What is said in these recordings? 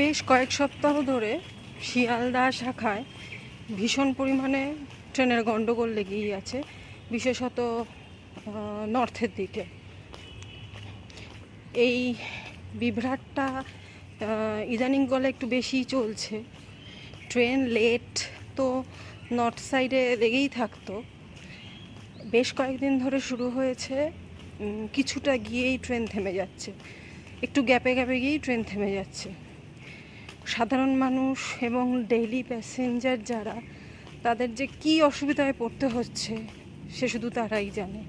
বেশ কয়েক সপ্তাহ ধরে শিয়ালদা শাখায় ভীষণ পরিমাণে ট্রেনের গণ্ডগোল লেগেই আছে, বিশেষত নর্থের দিকে। এই বিভ্রাটটা ইদানিং গলে একটু বেশিই চলছে। ট্রেন লেট তো নর্থ সাইডে লেগেই থাকতো। বেশ কয়েকদিন ধরে শুরু হয়েছে কিছুটা গিয়েই ট্রেন থেমে যাচ্ছে। একটু গ্যাপে গ্যাপে গিয়েই ট্রেন থেমে যাচ্ছে। সাধারণ মানুষ এবং ডেইলি প্যাসেঞ্জার যারা, তাদের যে কি অসুবিধায় পড়তে হচ্ছে, সে শুধু তারাই জানে।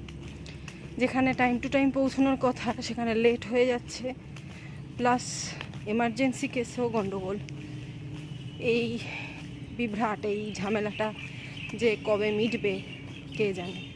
যেখানে টাইম টু টাইম পৌঁছানোর কথা, সেখানে লেট হয়ে যাচ্ছে। প্লাস এমার্জেন্সি কেসেও গণ্ডগোল। এই বিভ্রাট এই ঝামেলাটা যে কবে মিটবে কে জানে।